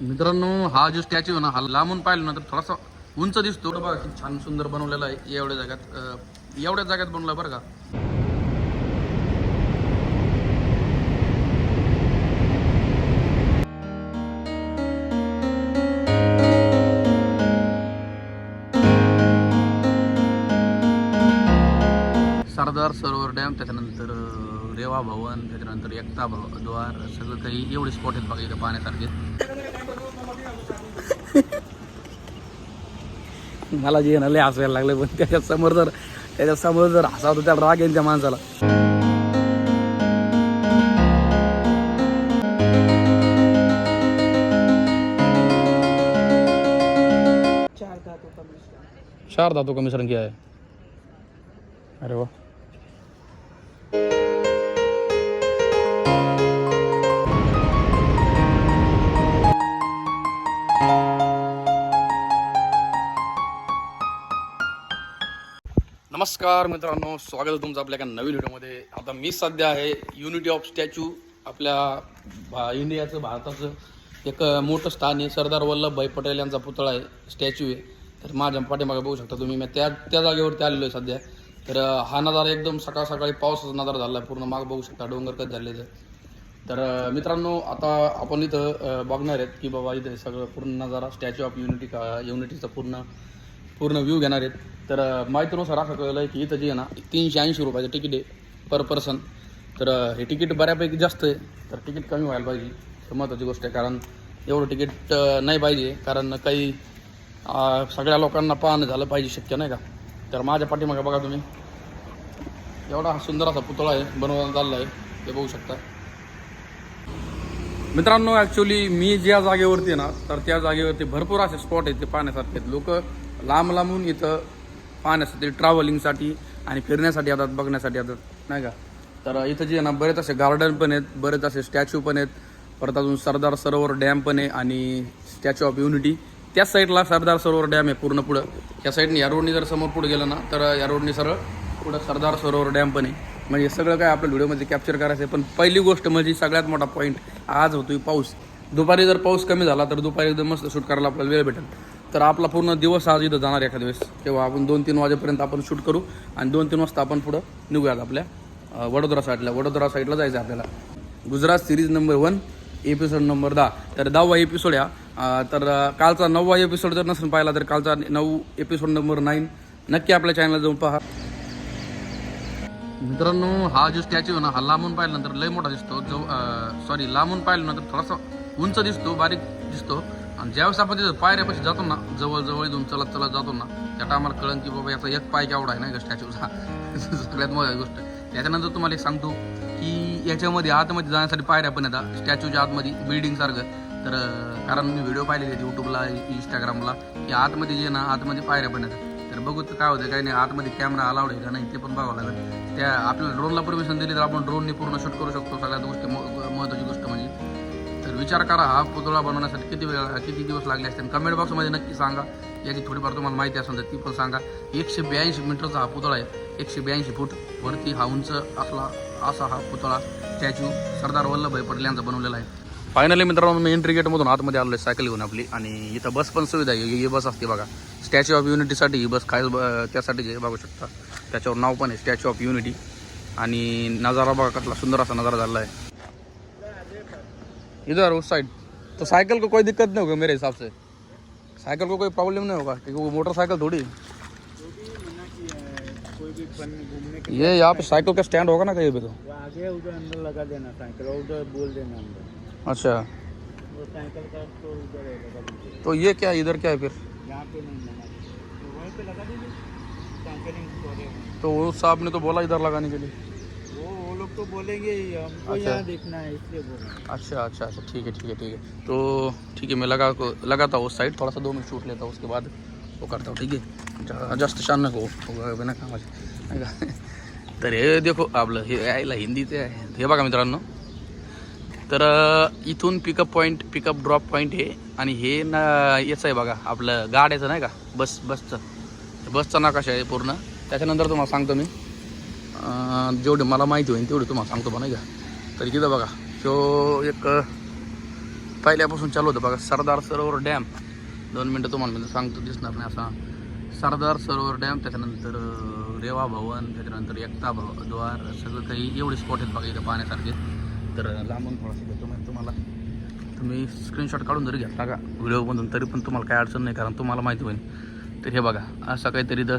मित्रांनो हा जो स्टॅच्यू आहे ना हा लांबून पाहिलं ना तर थोडासा उंच दिसतो. बघा किती छान सुंदर बनवलेला आहे एवढ्या जागात. एवढ्या जागेत बनवला बरं का? सरदार सरोवर डॅम त्याच्यानंतर रेवा भवन त्याच्यानंतर एकता भव द्वार सगळं काही एवढे स्पॉट आहेत बघा इथं पाहण्यासारखे. मला जे ना लय हसायला लागलं पण त्याच्यात समोर जर त्याच्यासमोर जर हसा होता त्याला राग येईल त्या माणसाला. चार धातु का मिश्रण चार धातु का मिश्रण किया है अरे वाह नमस्कार मित्रांनो स्वागत आहे तुमचं आपल्या एका नवीन व्हिडिओमध्ये. आता मी सध्या आहे युनिटी ऑफ स्टॅच्यू आपल्या भा इंडियाचं भारताचं एक मोठं स्थान आहे. सरदार वल्लभभाई पटेल यांचा पुतळा आहे स्टॅच्यू आहे. तर माझ्या पाठीमागे बघू शकता तुम्ही मी त्या त्या जागेवरती आलेलो आहे सध्या. तर हा नजारा एकदम सकाळ सकाळी पावसाचा नजारा झाला आहे पूर्ण माग बघू शकता डोंगर कच झाले तर मित्रांनो आता आपण इथं बघणार आहेत की बाबा इथे सगळं पूर्ण नजारा स्टॅच्यू ऑफ युनिटी का युनिटीचं पूर्ण पूर्ण व्ह्यू घेणार आहेत. तर माहितीनुसार असं कळलं आहे की इथं जे आहे ना तीनशे ऐंशी रुपयाचं तिकीट आहे पर पर्सन तर हे तिकीट बऱ्यापैकी जास्त आहे. तर तिकीट कमी व्हायला पाहिजे. तर महत्त्वाची गोष्ट आहे. कारण एवढं तिकीट नाही पाहिजे. कारण काही सगळ्या लोकांना पाहणं झालं पाहिजे शक्य नाही का? तर माझ्या पाठीमागे बघा तुम्ही. एवढा हा सुंदर असा पुतळा आहे. बनवण्यात आलेला आहे. ते बघू शकता. मित्रांनो ॲक्च्युली मी ज्या जागेवरती आहे ना तर त्या जागेवरती भरपूर असे स्पॉट आहेत ते पाहण्यासारखे आहेत. लोक लांब लांबून इथं पाहण्यासाठी ट्रॅव्हलिंगसाठी आणि फिरण्यासाठी येतात बघण्यासाठी येतात. नाही का? तर इथं जे ना बरेच असे गार्डन पण आहेत बरेच असे स्टॅच्यू पण आहेत. परत अजून सरदार सरोवर डॅम पण आहे आणि स्टॅच्यू ऑफ युनिटी त्याच साईडला सरदार सरोवर डॅम आहे पूर्ण पुढं. त्या साईडने या रोडनी जर समोर पुढे गेलं ना तर या रोडनी सरळ पुढं सरदार सरोवर डॅम पण आहे. म्हणजे सगळं काय आपल्या व्हिडिओमध्ये कॅप्चर करायचं आहे पण पहिली गोष्ट म्हणजे सगळ्यात मोठा पॉईंट आज होतोय पाऊस. दुपारी जर पाऊस कमी झाला तर दुपारी एकदम मस्त शूट करायला आपल्याला वेळ भेटेल. तर आपला पूर्ण दिवस आज इथं जाणार एखाद्या वेळेस. तेव्हा आपण दोन तीन वाजेपर्यंत आपण शूट करू आणि दोन तीन वाजता आपण पुढं निघूयात आपल्या वडोदरा साईडला वडोदरा साईडला जायचं आहे आपल्याला. Gujarat series number one episode number दहा. तर दहावा एपिसोड या. तर कालचा नववा एपिसोड जर नसेल पाहिला तर कालचा नऊ एपिसोड नंबर नाईन नक्की आपल्या चॅनलला जाऊन पहा. मित्रांनो हा जो स्टॅच्यू आहे ना हा लांबून पाहिल्यानंतर लय मोठा दिसतो. जो सॉरी लांबून पाहिल्यानंतर थोडासा उंच दिसतो बारीक दिसतो. आणि ज्यावेळेस आपण तिथं पायऱ्यापाशी जातो ना जवळ जवळ इथून चलत चलत जातो ना त्या टायमाला कळन की बाबा याचा एक पाय केवढा आहे ना का स्टॅच्यूचा सगळ्यात मोठी गोष्ट. त्याच्यानंतर तुम्हाला एक सांगतो की याच्यामध्ये आतमध्ये जाण्यासाठी पायऱ्या पण येतात स्टॅच्यूच्या आतमध्ये बिल्डिंगसारखं तर कारण मी व्हिडिओ पाहिलेले आहेत यूट्यूबला इंस्टाग्रामला की आतमध्ये जे ना आतमध्ये पायऱ्या पण येतात तर बघू तर काय होतं काही नाही आतमध्ये कॅमेरा अलाउड आहे का नाही ते पण बघावं लागेल. त्या आपल्याला ड्रोनला परमिशन दिली तर आपण ड्रोनने पूर्ण शूट करू शकतो. सगळ्यात गोष्टी म- महत्त्वाची गोष्ट म्हणजे. विचार करा हा पुतळा बनवण्यासाठी किती वेळ किती दिवस लागले असतील? कमेंट बॉक्समध्ये नक्की सांगा. याची थोडीफार तुम्हाला माहिती असेल तर ती पण सांगा. एकशे ब्याऐंशी मीटरचा हा पुतळा आहे. एकशे ब्याऐंशी फूट वरती हा उंच असला असा हा पुतळा स्टॅच्यू सरदार वल्लभभाई पटेल यांचा बनवलेला आहे. फायनली मित्रांनो मी एंट्री गेटमधून आतमध्ये आलो आहे सायकल घेऊन आपली. आणि इथं बस पण सुविधा आहे. ही बस असते बघा. स्टॅच्यू ऑफ युनिटीसाठी ही बस खास ब- त्यासाठी जे बघू शकता. त्याच्यावर नाव पण आहे स्टॅच्यू ऑफ युनिटी आणि नजारा बघा कसला सुंदर असा नजारा झाला आहे. इधर उस साइड तो साइकिल को कोई दिक्कत नहीं होगी मेरे हिसाब से। साइकिल को कोई प्रॉब्लम नहीं होगा क्योंकि वो मोटरसाइकिल थोड़ी। ये यहाँ पे साइकिल का स्टैंड होगा ना कहीं पे तो। आगे उधर अंदर लगा देना साइकिल उधर बोल देना अंदर। अच्छा। वो साइकिल का तो तो ये क्या इधर क्या है फिर? यहाँ पे नहीं लगा तो वहीं पे लगा दीजिए। साइकिलिंग स्टोर वहाँ। तो वो साहब ने तो बोला इधर लगाने के लिए। तो बोलेंगे ही हमको अच्छा। यहाँ देखना है इसलिए बोल अच्छा अच्छा अच्छा ठीक है ठीक है ठीक है। तो ठीक है मैं लगा को लगाता हूँ उस साइड थोड़ा सा दो मिनट शूट लेता हूँ उसके बाद वो करता हूँ ठीक आहे जा- जास्त छान नको हो, बिना कामाचे नाही का तर हे देखो आपलं हे यायला हिंदीचे आहे हे। बघा मित्रांनो। तर इथून pickup point pickup drop point हे आणि हे ना याचं आहे बघा आपलं गाड्याचं नाही का? बस बसचं. बसचा नकाशा आहे पूर्ण. त्याच्यानंतर तुम्हाला सांगतो मी. जेवढे मला माहिती होईल तेवढे तुम्हाला सांगतो बा नाही का? तरी किती बघा तो एक पहिल्यापासून चालू होतं बघा सरदार सरोवर डॅम. दोन मिनटं तुम्हाला म्हणजे सांगतो दिसणार नाही असा. सरदार सरोवर डॅम त्याच्यानंतर रेवा भवन त्याच्यानंतर एकता भव द्वार सगळं काही एवढे स्पॉट आहेत बघा इथं पाहण्यासारखे. तर लांबून थोडंसं देतो तुम्हाला. तुम्ही स्क्रीनशॉट काढून जरी घेतला का? व्हिडिओमधून तरी पण तुम्हाला काय अडचण नाही कारण तुम्हाला माहिती होईल. तर हे बघा असं काहीतरी इथं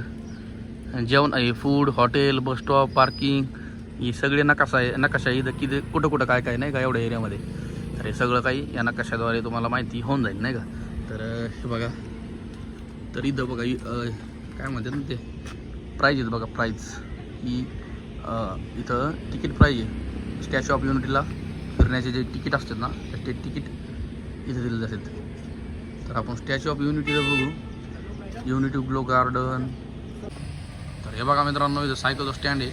जेवण आहे food hotel bus stop parking ही सगळे नकाशा आहे नकाशा इथं किती कुठं कुठं काय काय नाही का एवढ्या एरियामध्ये तर हे सगळं काही या नकाशाद्वारे तुम्हाला माहिती होऊन जाईल नाही का? तर हे बघा. तर इथं बघा काय म्हणतात ना ते? प्राईज आहेत बघा प्राईज ही इथं तिकीट प्राईज आहे. स्टॅच्यू ऑफ युनिटीला फिरण्याचे जे तिकीट असतात ना ते तिकीट इथं दिले जातात तर आपण स्टॅच्यू ऑफ युनिटीला बघू. युनिटी ग्लो गार्डन तर हे बघा मित्रांनो इथं सायकलचं स्टँड आहे.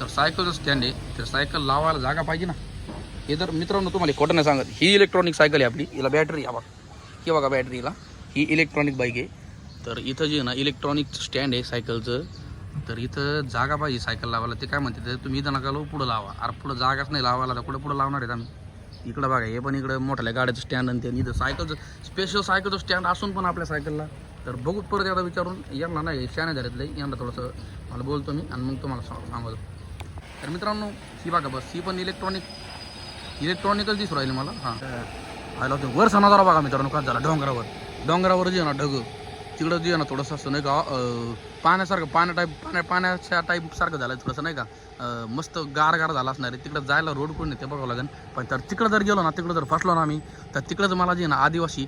तर सायकलचं स्टँड आहे. तर सायकल लावायला जागा पाहिजे ना. हे तर मित्रांनो तुम्हाला खोटं नाही सांगत. ही इलेक्ट्रॉनिक सायकल आहे आपली. हिला बॅटरी आहे बघा. हे बघा बॅटरीला ही इलेक्ट्रॉनिक बाईक आहे. तर इथं जे आहे ना इलेक्ट्रॉनिक स्टँड आहे सायकलचं. तर इथं जागा पाहिजे सायकल लावायला. ते काय म्हणते तर तुम्ही इथं नका लावू पुढं लावा. अरे पुढं जागाच नाही लावायला तर कुठं पुढं लावणार आहेत आम्ही? इकडं बघा हे पण इकडं मोठ्या गाड्याचं स्टँड आणि ते. इथं सायकलचं स्पेशल सायकलचं स्टँड असून पण आपल्या सायकलला. तर बघू परत एकदा विचारून. यांना नाही शाने लई. यांना थोडंसं मला बोलतो मी आणि मग तुम्हाला सांग सांगतो. तर मित्रांनो ही बघा बस ही पण इलेक्ट्रॉनिक इलेक्ट्रॉनिकच दिसू राहिली मला. हां. आयला होते वर जरा बघा मित्रांनो काय झाला. डोंगरावर. डोंगरावर जे ना ढग तिकडं जे ना थोडंसं असं नाही का पाण्यासारखं पाण्या टाईप पाण्या पाण्याच्या टाईप सारखं झालं थोडंसं नाही का? मस्त गार गार झाला असणार आहे. तिकडं जायला रोड कोण नाही ते बघावं लागेल. पण तर तिकडं जर गेलो ना तिकडं जर फसलो ना आम्ही तर तिकडंच मला जे ना आदिवासी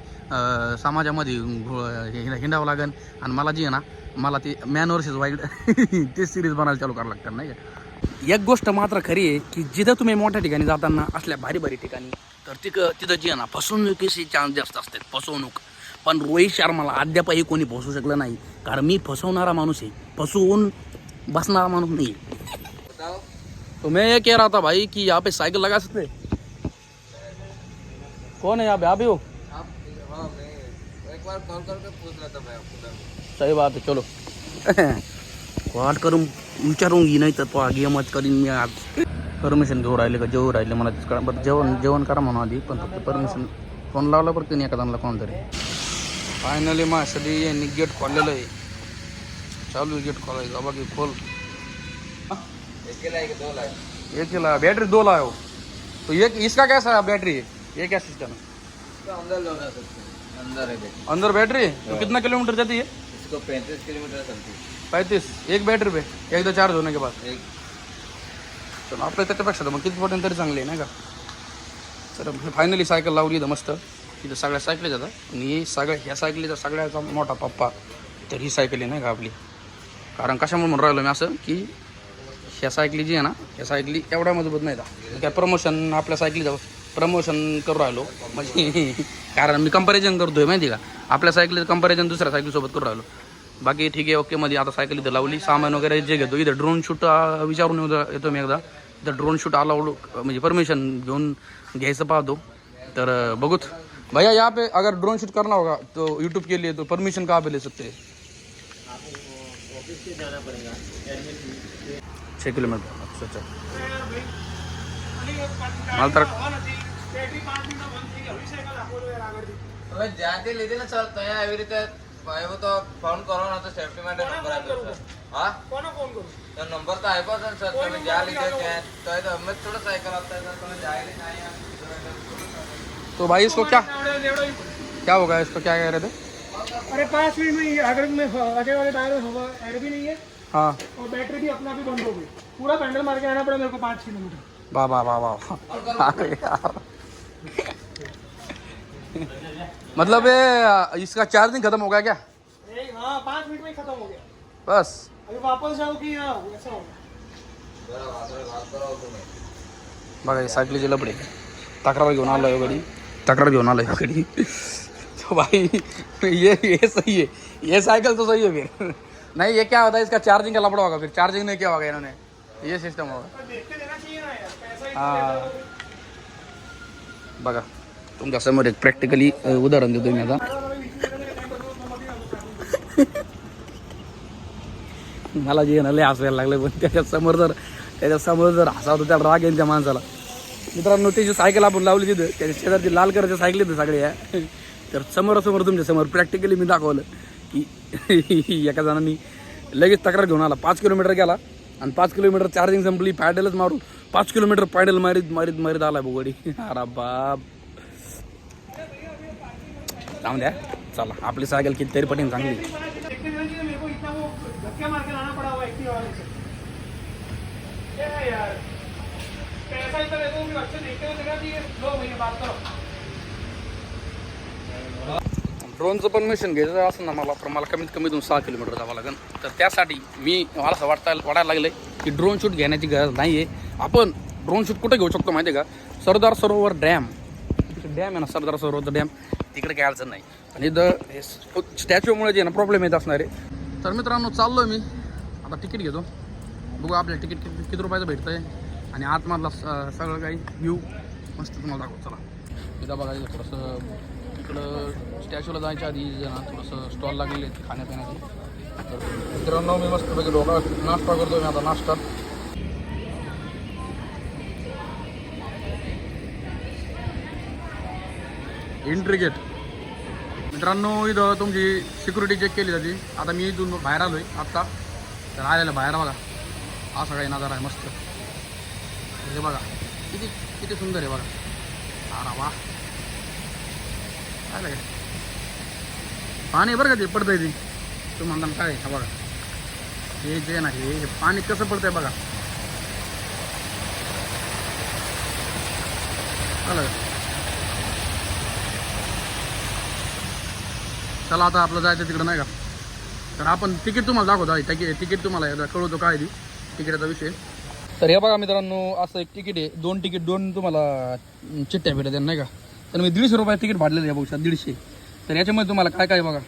समाजामध्ये हे- हिंडावं लागेल. आणि मला जे आहे ना मला ते मॅन वर्सेस वाईल्ड ते सिरीज बनायला चालू करावं लागतं नाही का? एक गोष्ट मात्र खरी आहे की जिथं तुम्ही मोठ्या ठिकाणी जाताना असल्या भारी भारी ठिकाणी तर तिक तिथं जे ना फसवणुकीचे चान्स जास्त असतात फसवणूक. पण रोहित शर्माला अद्यापही कोणी फसवू शकलं नाही. कारण मी फसवणारा माणूस आहे. फसवून बसणारा माणूस नाही तो मैं ये कह रहा था भाई कि यहाँ पे साइकिल लगा सकते कौन है यहाँ पे? आप ही हो? एक बार कॉल करके पूछ लेता मैं आपको सही बात आहे चलो। कॉल करून विचारून नाही तर तो आगे मत करीन मी आज परमिशन घेऊ राहिले का जेवू राहिले मला बरं जेवण जेवण करा म्हणून आधी पण फक्त परमिशन फ़ोन लावला बरं कोण तरी फायनली माझ्यासाठी यांनी गेट खोललेलं आहे चालू गेट खोलायचं बाकी खोल। एक के लाए दो लाए एक चला बैटरी दो लाओ तो ये इसका कैसा बैटरी है ये क्या सिस्टम है? तो अंदर हैं अंदर है देखिए अंदर बैटरी तो कितना किलोमीटर जाती है? इसको पैंतीस किलोमीटर चलती है. पैंतीस। एक बैटरी पे? एकदा चार्ज होने के बाद? एक. तर आपल्या त्याच्यापेक्षा तर मग कितीपर्यंत तरी चांगली आहे नाही का? तर फायनली सायकल लावली तर मस्त. तिथं सगळ्या सायकली जातात आणि ही सगळ्या ह्या सायकलीचा सगळ्याचा मोठा पप्पा. तर ही सायकल आहे नाही का आपली? कारण कशामुळे म्हणून राहिलो मी असं की ह्या सायकली जी आहे ना ह्या सायकली एवढ्या मजबूत नाही का काय प्रमोशन आपल्या सायकलीचं प्रमोशन करू राहिलो. म्हणजे कारण मी कंपॅरिझन करतोय माहिती का? आपल्या सायकलीचं कंपॅरिझन दुसऱ्या सायकलीसोबत करू राहिलो. बाकी ठीक आहे ओके मध्ये आता सायकल इथं लावली. सामान वगैरे जे घेतो इथं ड्रोन शूट विचारून येतो मी एकदा. इथं ड्रोन शूट अलाउड म्हणजे परमिशन घेऊन घ्यायचं पाहतो. तर बघूत. भैया यहाँ पे अगर ड्रोन शूट करना होगा तो यूट्यूब के लिए तो परमिशन कहाँ पे ले सकते हैं? छः किलोमीटर अच्छा अच्छा मला तर હવે જ્યાંથી લીધી ને સર ત્યાં એવી રીતે એવું તો ફોન કરો ને તો સેફટી માટે નંબર આપ્યો છે હા તો નંબર તો આપ્યો છે ને સર તમે જ્યાં લીધો ત્યાં તો એ તો અમે જ થોડો સાયકલ આપતા હતા તમે જાય નહીં અહીંયા तो भाई इसको क्या क्या होगा इसको क्या कह रहे थे अरे पाँच मिनट में अगर में आगे वाले टायर में हवा एयर भी नहीं है हाँ। और बैटरी भी अपना भी बंद हो गई। पूरा पैंडल मार के आना पड़ा मेरे को पाँच किलोमीटर। वाह वाह वाह वाह। अरे यार। मतलब ये इसका चार्जिंग खत्म हो गया क्या? हाँ पाँच मिनट में खत्म हो गया। बस। अभी वापस जाओ कि हाँ ऐसा होगा बघा सायकलीचे लपडे तक्रार घेऊन आलोय गडी। तक्रार घेऊन गडी। तो भाई ये ये सही है। ये साइकिल तो सही है फिर। नहीं ये क्या होता है इसका चार्जिंग का लपड़ा होगा फिर। चार्जिंग नहीं किया होगा इन्होंने। ये सिस्टम होगा। ही बघा समोर एक प्रॅक्टिकली उदाहरण देतो मी आता. मला जे ना लय हसायला लागलं पण त्याच्यासमोर जर त्याच्यासमोर जर हसा होता त्याला राग येईल त्या माणसाला. मित्रांनो त्याची सायकल आपण लावली तिथं त्याच्या शेजारची लाल कलरच्या सायकल येतं सगळ्या. तर समोरासमोर तुमच्यासमोर प्रॅक्टिकली मी दाखवलं. एका जणांनी लगेच तक्रार घेऊन आला. पाच किलोमीटर गेला आणि पाच किलोमीटर चार्जिंग संपली पॅडलच मारून पाच किलोमीटर पॅडल मारीत मारीत मारीत आला बुगडी अरा बाप. जाऊन द्या. चला आपली सायकल कितीतरी पटीन चांगली. पैसा इतना देता हूँ कि अच्छे देखते हुए दिखा दिए लो भैया बात करो. ड्रोनचं पण मिशन घ्यायचं असं ना मला तर मला कमीत कमी दोन सहा किलोमीटर जावं लागेल. तर त्यासाठी मी मला असं वाटता वाटायला लागलं की ड्रोन शूट घेण्याची गरज नाही आहे आपण ड्रोन शूट कुठे घेऊ शकतो माहिती आहे का? सरदार सरोवर डॅम डॅम आहे ना सरदार सरोवरचं डॅम तिकडे काय अडचण नाही. आणि इथं स्टॅच्यूमुळे जे आहे ना प्रॉब्लेम येत असणार आहे. तर मित्रांनो चाललो मी. आता तिकीट घेतो. बघू आपल्या तिकीट किती किती रुपयाचं भेटतं आहे आणि आतमधला स- सगळं काही व्ह्यू मस्त तुम्हाला दाखवतो चला. इथं बघायचं थोडंसं इकडं स्टॅच्यूला जायच्या आधी जरा थोडंसं स्टॉल लागलेले आहेत खाण्यापिण्याचे. तर मित्रांनो मी मस्तपैकी डोका नाश्ता करतो मी आता नाश्ता. एंट्री गेट मित्रांनो इथं तुमची सिक्युरिटी चेक केली जाते. आता मी इथून बाहेर आलो आहे आत्ता. तर आलेलं बाहेर बघा. असा काही नजारा आहे मस्त. हे बघा. किती किती सुंदर आहे बघा. अरे वा. काय पाणी बरं का ते पडतंय ते. तू म्हणता काय हा बघा. हे जे नाही ना हे पाणी कसं पडतंय बघा. आलं. चला आता आपलं जायचं तिकडं नाही का? तर आपण तिकीट तुम्हाला दाखवतो. आहे तिकीट तुम्हाला एकदा कळवतो काय ती तिकिटाचा विषय. तर हे बघा मित्रांनो असं एक तिकीट आहे. दोन तिकीट दोन तुम्हाला चिठ्ठ्या भेटत नाही का? तर मी दीडशे रुपये तिकीट भाडलेलं आहे बघू दीडशे. तर याच्यामध्ये तुम्हाला काय काय बघा.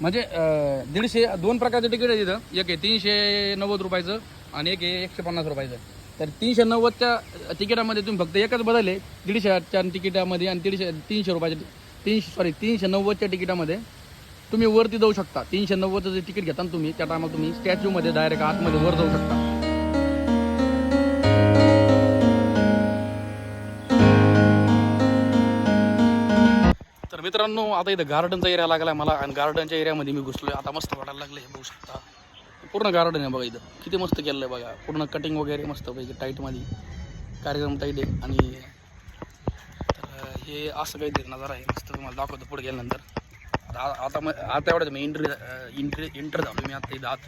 म्हणजे दीडशे दोन प्रकारचे तिकीट आहे तिथं एक आहे तीनशे नव्वद रुपयाचं आणि एक आहे एकशे पन्नास रुपयाचं. तर तीनशे नव्वदच्या तिकिटामध्ये तुम्ही फक्त एकच बदल आहे. दीडशेच्या तिकिटामध्ये आणि दीडशे तीनशे रुपयाच्या तीनशे सॉरी तीनशे नव्वदच्या तिकिटामध्ये तुम्ही वरती जाऊ शकता. तीनशे नव्वदचं जे तिकीट घेता ना तुम्ही त्या टायमाला तुम्ही स्टॅच्यूमध्ये डायरेक्ट आतमध्ये वर जाऊ शकता. तर मित्रांनो आता इथं गार्डनचा एरिया लागला मला. आणि गार्डनच्या एरियामध्ये मी घुसलो आता मस्त वाटायला लागलं हे बघू शकता. पूर्ण गार्डन आहे बघा इथं. किती मस्त केलं आहे बघा. पूर्ण कटिंग वगैरे मस्त पैकी टाईटमध्ये कार्यक्रम टाईट आहे. आणि तर हे असं काहीतरी नजारा आहे. मस्त तुम्हाला दाखवतो पुढे गेल्यानंतर. आता आता मग आता एवढं मी एंट्री एंट्री एंटर झालो मी आता इथं आत.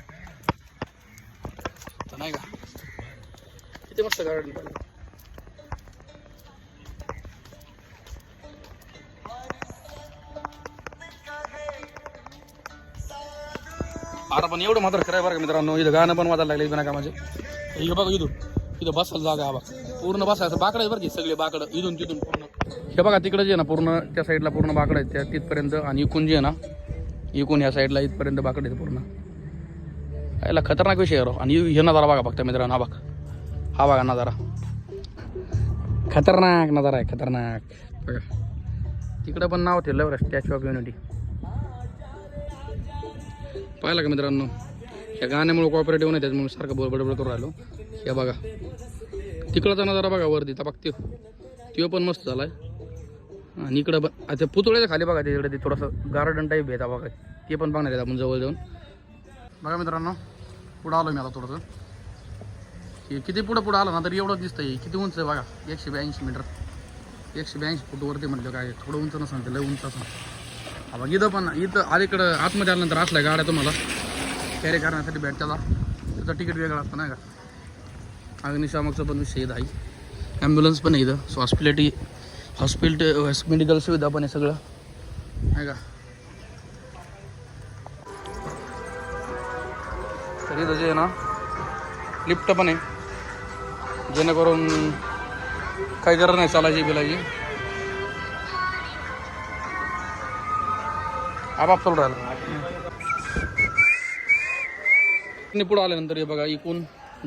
तर नाही का? किती मस्त गार्डन आता पण एवढं मात्र कराय बरं का मित्रांनो? इथं गाणं पण वाजायला लागले बिना कामाचे हे बघा इथून. इथं बसायला जागा हा बघा पूर्ण बसायचं बाकडं आहे बरं की सगळे बाकडं. इथून तिथून पूर्ण. हे बघा तिकडं जे ना पूर्ण त्या साईडला पूर्ण बाकडं आहेत. त्या तिथपर्यंत आणि इकून जे ना इकून ह्या साईडला इथपर्यंत बाकडं आहेत पूर्ण. याला खतरनाक विषय आहे राव. आणि हे नजारा बघा फक्त मित्रांनो हा बघ. हा बघा नजारा. खतरनाक नजारा आहे खतरनाक. बघा. तिकडं पण नाव ठेवलं बरं स्टॅच्यू ऑफ युनिटी पाहिलं का मित्रांनो? या गाण्यामुळे कॉपरेटिव्ह नाही त्याच्यामुळे सारखं बडबड करून राहिलो. हे बघा. तिकडचा नजारा बघा वरती तर बघते तो पण मस्त झाला आहे आणि इकडं पण आता पुतळ्याच्या खाली बघा तिकडे ते थोडंसं गार्डन टाईप आहे बघा. ते पण बघणार आहेत आपण जवळ जाऊन. बघा मित्रांनो पुढं आलो मी आता थोडंसं. हे किती पुढं पुढं आलं ना तरी एवढं दिसतंय. हे किती उंच आहे बघा? एकशे ब्याऐंशी मीटर. एकशे ब्याऐंशी फूट वरती म्हटलं काय थोडं उंच नसणार लय उंच असणार हा बघ इथं पण इथं अलीकडं आतमध्ये आल्यानंतर असल्या गाड्या तुम्हाला कॅरी करण्यासाठी भेटतात. त्याचं तिकीट वेगळं असतं नाही का? अग्निशामकचा पण विषय इथं आहे. ॲम्ब्युलन्स पण आहे इथं. सो हॉस्पिटॅलिटी हॉस्पिटल मेडिकल सुविधा पण आहे सगळं. आहे का? तर इथं जे आहे ना लिफ्ट पण आहे. जेणेकरून काही गरज नाही चालायची बिलायची आपाप चालू राहिला. पुढं आल्यानंतर हे बघा इकून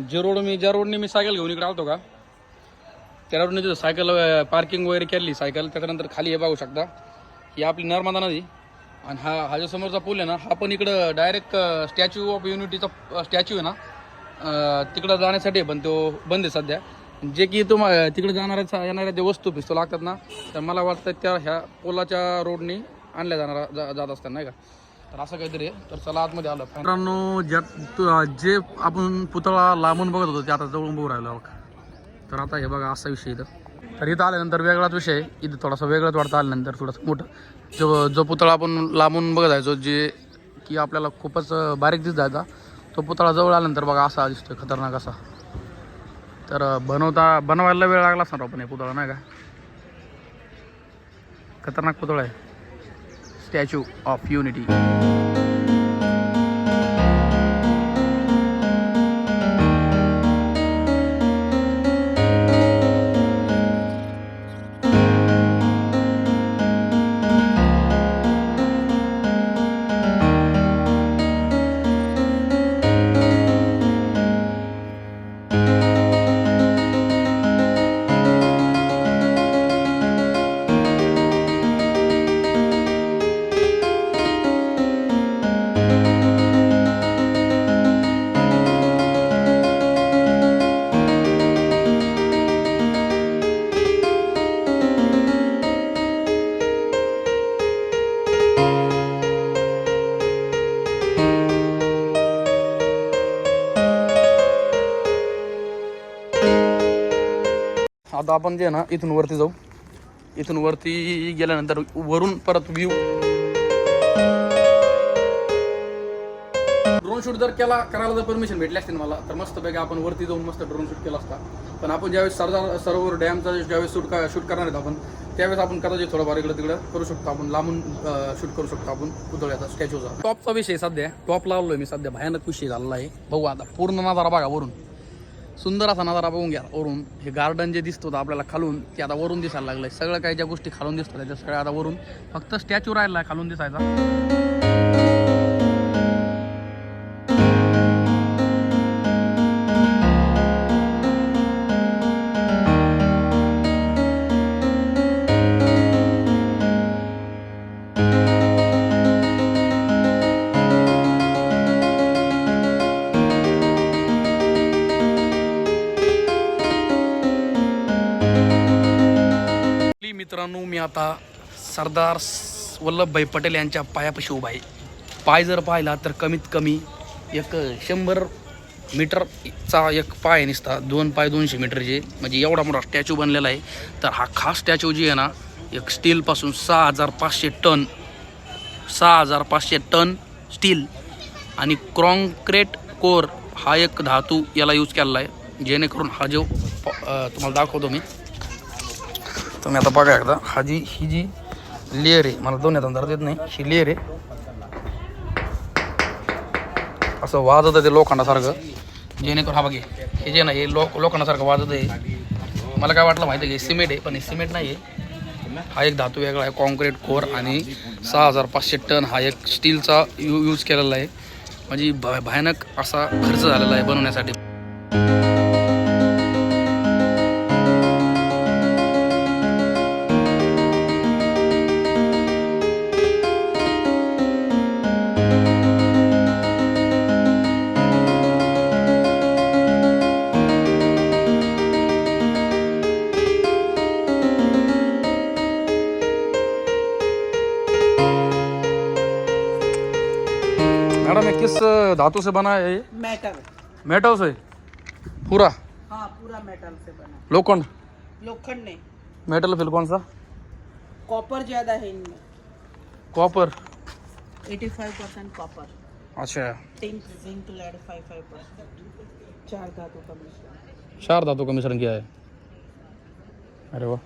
जे रोड मी ज्या रोडने मी सायकल घेऊन इकडे आलतो का? त्या रोडने तिथं सायकल पार्किंग वगैरे केली सायकल. त्याच्यानंतर खाली हे बघू शकता ही आपली नर्मदा नदी. आणि हा हा जो समोरचा पूल आहे ना हा पण इकडं डायरेक्ट स्टॅच्यू ऑफ युनिटीचा स्टॅच्यू आहे ना. तिकडं जाण्यासाठी पण तो बंद आहे सध्या. जे की तुम्हा तिकडे जाणाऱ्या येणाऱ्या जे वस्तू पिस्तू लागतात ना तर मला वाटतं त्या ह्या पोलाच्या रोडनी आणल्या जाणार जा जात असतात नाही का? तर असं काहीतरी आहे. तर चला आतमध्ये आलं. मित्रांनो ज्या तु- जे आपण पुतळा लांबून बघत होतो ते आता जवळून बघू राहिलो बघा. तर आता हे बघा असा विषय इथं. तर इथं आल्यानंतर वेगळाच विषय आहे. इथं थोडासा वेगळाच वाटतं आल्यानंतर थोडंसं मोठं. जो जो पुतळा आपण लांबून बघत जायचो जे की आपल्याला खूपच अं, बारीक दिसत जायचा तो पुतळा जवळ आल्यानंतर बघा असा दिसतोय खतरनाक असा. तर अं, बनवता बनवायला वेळ लागला असणार आपण हे पुतळा नाही का? खतरनाक पुतळा आहे. स्टॅच्यू ऑफ युनिटी आता आपण जे ना इथून वरती जाऊ. इथून वरती गेल्यानंतर वरून परत व्ह्यू ड्रोन शूट जर केला करायला जर परमिशन भेटली असते मला तर मस्त पैकी आपण वरती जाऊन मस्त ड्रोन शूट केला असता. पण आपण ज्यावेळेस सरदार सरोवर डॅमचा ज्यावेळेस शूट शूट करणार आहेत आपण त्यावेळेस आपण कदाचित थोडंफार इकडं तिकडं करू शकतो आपण लांबून शूट करू शकतो आपण पुतळ्याचा स्टॅच्यूचा टॉपचा विषय सध्या टॉप लावलोय मी सध्या भयानक विषय झालेला आहे. बघू आता पूर्ण नजारा बघा वरून. सुंदर असा नजारा बघून घ्या. वरून हे गार्डन जे दिसत होतं आपल्याला खालून ते आता वरून दिसायला लागलंय. सगळं काही ज्या गोष्टी खालून दिसतात त्या सगळ्या आता वरून. फक्त स्टॅच्यू राहिला खालून दिसायचा. सरदार वल्लभभाई पटेल यांच्या पायापाशी उभा आहे. पाय जर पाहिला तर कमीत कमी एक शंभर मीटरचा एक पाय निसता. दोन पाय दोनशे मीटरचे म्हणजे एवढा मोठा स्टॅच्यू बनलेला आहे. तर हा खास स्टॅच्यू जी आहे ना एक स्टीलपासून सहा हजार पाचशे टन सहा हजार पाचशे टन स्टील आणि क्रॉन्क्रेट कोर हा एक धातू याला यूज केलेला आहे. जेणेकरून हा जो तुम्हाला दाखवतो मी. तुम्ही आता बघा एकदा. हा जी ही जी लेअर आहे. मला दोन येतात येत नाही. ही लेअर आहे. असं वाजत आहे ते लोखंडासारखं. जेणेकरून हा बघे हे जे ना हे लो लोखंडासारखं वाजत आहे. मला काय वाटलं माहिती आहे की? सिमेंट आहे पण हे सिमेंट नाही आहे. हा एक धातू वेगळा आहे कॉन्क्रीट कोर आणि सहा हजार पाचशे टन हा एक स्टीलचा यू यूज केलेला आहे. म्हणजे भ भयानक असा खर्च झालेला आहे बनवण्यासाठी. धातु से बना है ये? मेटल मेटल से? पूरा? हाँ पूरा मेटल से बना लोखंड? लोखंड नहीं। मेटल फिर कौन सा? कॉपर ज़्यादा है इनमें। कॉपर 85 परसेंट कॉपर अच्छा। टिंक जिंक लेड 55 परसेंट चार धातु का मिश्रण। चार धातु का मिश्रण किया है। अरे वा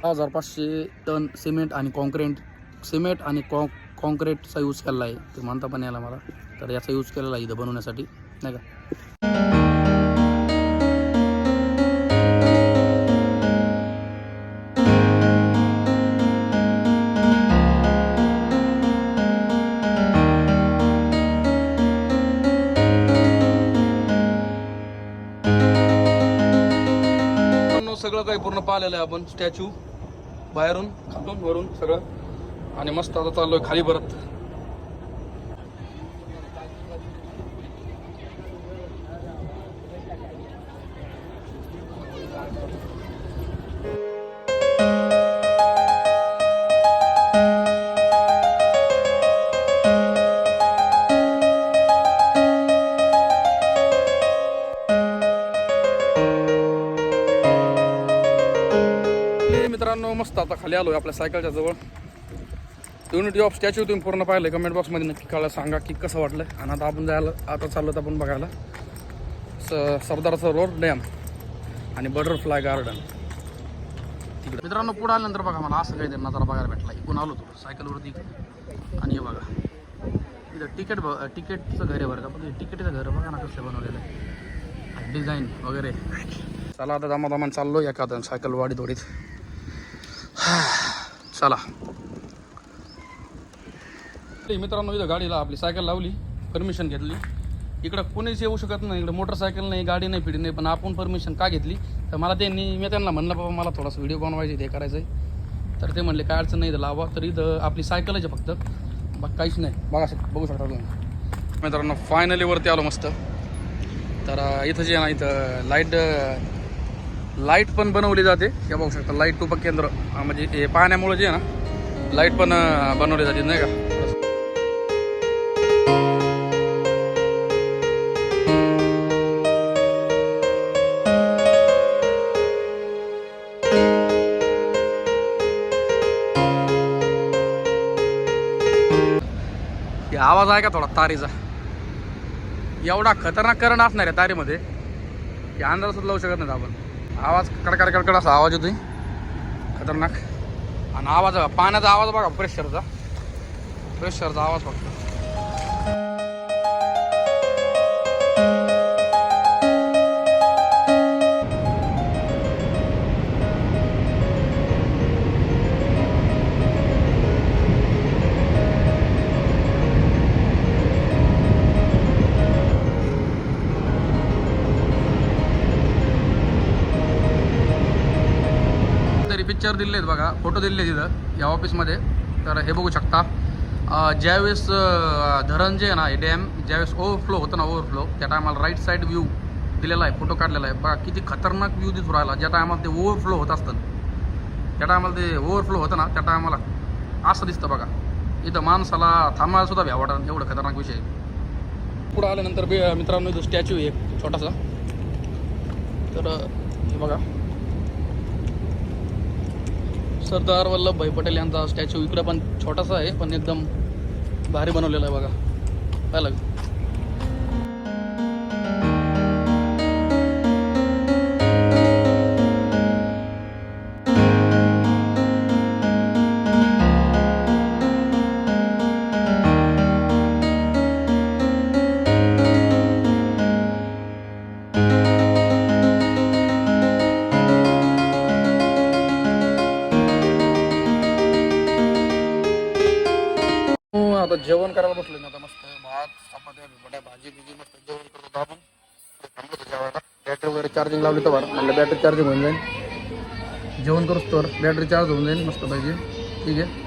सहा हज़ार पाचशे टन सिमेंट आणि कॉन्क्रीट सिमेंट आणि कॉ कॉन्क्रीटचा यूज केलेला आहे. ते म्हणता पण याला मला. तर याचा यूज केलेला आहे इथं बनवण्यासाठी. नाही का? सगळं काही पूर्ण पाहिलेलं आहे आपण. स्टॅच्यू बाहेरून खालून वरून सगळं. आणि मस्त आता चाललोय खाली परत. मित्रांनो मस्त आता खाली आलोय आपल्या सायकलच्या जवळ. युनिटी ऑफ स्टॅच्यू तुम्ही पूर्ण पाहिलं कमेंट बॉक्समध्ये नक्की कळलं सांगा की कसं वाटलं आणि आता आपण जायला आता चाललो तर आपण बघायला. स सरदार सरोवर डॅम आणि बटरफ्लाय गार्डन. तिकडे. मित्रांनो पुढे आल्यानंतर बघा मला असं काही नजारा बघायला भेटला. इकडून आलो तो सायकलवरती आणि हे बघा. इथं तिकीट ब तिकीटचं घर आहे बरं का. पण तिकीटचं घर बघा ना कसं बनवलेलं आहे. डिझाईन वगैरे. चला आता दमा चाललो एखादं सायकल वाडी थोडीत चला. मित्रांनो इथं गाडीला आपली सायकल लावली परमिशन घेतली. इकडं कोणीच येऊ शकत नाही इकडं मोटरसायकल नाही गाडी नाही पिढी नाही पण आपण परमिशन का घेतली? तर मला त्यांनी मी त्यांना म्हणलं बाबा मला थोडासा व्हिडिओ बनवायचे ते करायचं आहे तर ते म्हणले काय अडचण नाही इथं लावा. तर इथं आपली सायकलच आहे फक्त. बघ काहीच नाही. बघा शक बघू शकता तुम्ही. मित्रांनो फायनली वरती आलो मस्त. तर इथं जे ना इथं लाइट लाइट पण बनवली जाते. हे बघू शकता लाइट टूपक केंद्र म्हणजे हे पाहण्यामुळे जे आहे ना लाइट पण बनवली जाते नाही का? आवाज आहे का थोडा तारीचा. एवढा खतरनाक करंट असणार आहे तारीमध्ये. की अंदाज सुद्धा लावू शकत नाही आपण. आवाज कडकड कडकड असा आवाज येतोय. खतरनाक. आणि आवाज पाण्याचा आवाज बघा प्रेशरचा प्रेशरचा आवाज फक्त. पिक्चर दिले आहेत बघा फोटो दिले आहेत तिथं या ऑफिसमध्ये तर हे बघू शकता. ज्यावेळेस धरण जे आहे ना हे डॅम ज्यावेळेस ओव्हरफ्लो होतं ना ओव्हरफ्लो त्या टायमाला राईट साईड व्ह्यू दिलेला आहे फोटो काढलेला आहे. बघा किती खतरनाक व्ह्यू दिसून राहिला. ज्या टायमाला ते ओव्हरफ्लो होत असतं. त्या टायमाला ते ओव्हरफ्लो होतं ना त्या टायमाला असं दिसतं बघा. इथं माणसाला थांबायला सुद्धा भ्या वाटत एवढं खतरनाक विषय पुढं आल्यानंतर बे मित्रांनो इथं स्टॅच्यू आहे एक छोटासा. तर हे बघा. सरदार वल्लभभाई पटेल यांचा स्टॅच्यू इकडं पण छोटासा आहे पण एकदम भारी बनवलेला आहे बघा पाहिलं का? चार्जिंग लावली तर म्हणलं बॅटरी चार्जिंग होऊन जाईल जेवण करूच तर बॅटरी चार्ज होऊन जाईल मस्त पाहिजे ठीक आहे?